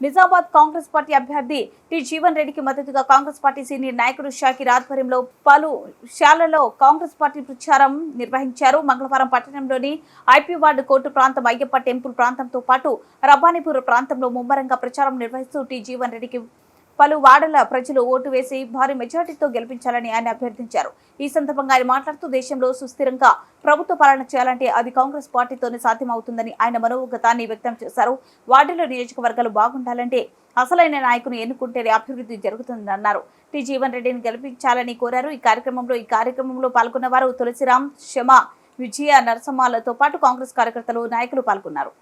Nizamabad Congress party అభ్యర్థి T Jeevan రెడ్డికి మద్దతుగా కాంగ్రెస్ పార్టీ సీనియర్ నాయకుడు షాకిర్ ఆధ్వర్యంలో పలు శాలలో కాంగ్రెస్ పార్టీ ప్రచారం నిర్వహించారు. మంగళవారం పట్టణంలోని ఐపీ వార్డు కోర్టు ప్రాంతం అయ్యప్ప టెంపుల్ ప్రాంతంతో పాటు రబ్బానిపూర్ ప్రాంతంలో ముమ్మరంగా ప్రచారం నిర్వహిస్తూ టి జీవన్ రెడ్డికి పలు వార్డుల ప్రజలు ఓటు వేసి భారీ మెజార్టీతో గెలిపించాలని ఆయన అభ్యర్థించారు. ఈ సందర్భంగా ఆయన మాట్లాడుతూ దేశంలో సుస్థిరంగా ప్రభుత్వ పాలన చేయాలంటే అది కాంగ్రెస్ పార్టీతోనే సాధ్యమవుతుందని ఆయన మనోగతాన్ని వ్యక్తం చేశారు. వార్డుల నియోజకవర్గాలు బాగుండాలంటే అసలైన నాయకుని ఎన్నుకుంటేనే అభివృద్ధి జరుగుతుందని అన్నారు. టి. జీవన్ రెడ్డిని గెలిపించాలని కోరారు. ఈ కార్యక్రమంలో ఈ కార్యక్రమంలో పాల్గొన్న వారు తులసిరామ్ శమ విజయ నరసమ్మాలతో పాటు కాంగ్రెస్ కార్యకర్తలు నాయకులు పాల్గొన్నారు.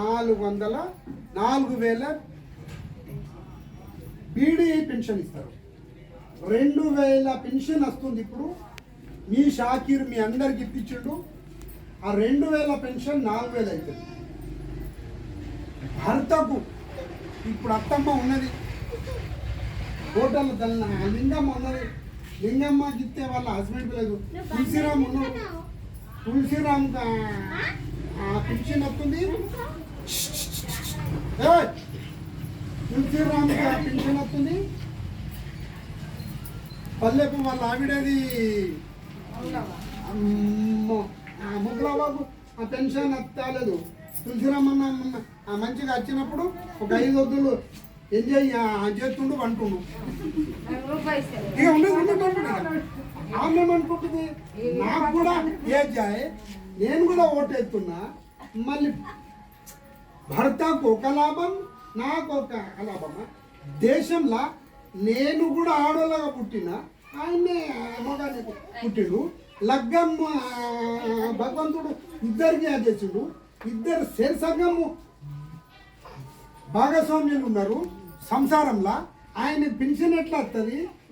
నాలుగు వందల నాలుగు వేల బీడీఐ పెన్షన్ ఇస్తారు. రెండు వేల పెన్షన్ వస్తుంది ఇప్పుడు. మీ షాకీర్ మీ అందరికి ఇప్పించిండు. ఆ రెండు వేల పెన్షన్ నాలుగు వేలు అవుతుంది భర్తకు ఇప్పుడు అత్తమ్మ ఉన్నది. హోటల్ దల్- లింగమ్మ ఉన్నది. లింగమ్మ గిత్తే వాళ్ళ హస్బెండ్ లేదు. తులసిరామ్ ఉన్నాడు తులసిరామ్ పెన్షన్ వస్తుంది. ఏ తులసిరామ్ పెన్షన్ వస్తుంది పల్లెపు వాళ్ళ ఆవిడది ముగ్గులబాబు ఆ పెన్షన్ తాలేదు తులసిరామన్న ఆ మంచిగా వచ్చినప్పుడు ఒక ఐదు వద్దులు ఎంజాయ్ చేస్తుండు అంటుండు ఇక ఉండదు ఉండదు ఆమె నాకు కూడా ఏజాయ్ నేను కూడా ఓటేస్తున్నా మళ్ళీ భర్తకు ఒక లాభం నాకు ఒక లాభమా దేశంలో నేను కూడా ఆడోళ్ళగా పుట్టిన ఆయనే మగానే పుట్టిండు. లగ్గం భగవంతుడు ఇద్దరికి చేసిండు. ఇద్దరు శరీసంగము భాగస్వామ్యులు ఉన్నారు. సంసారంలో. ఆయన పెన్షన్ ఎట్లా వస్తుంది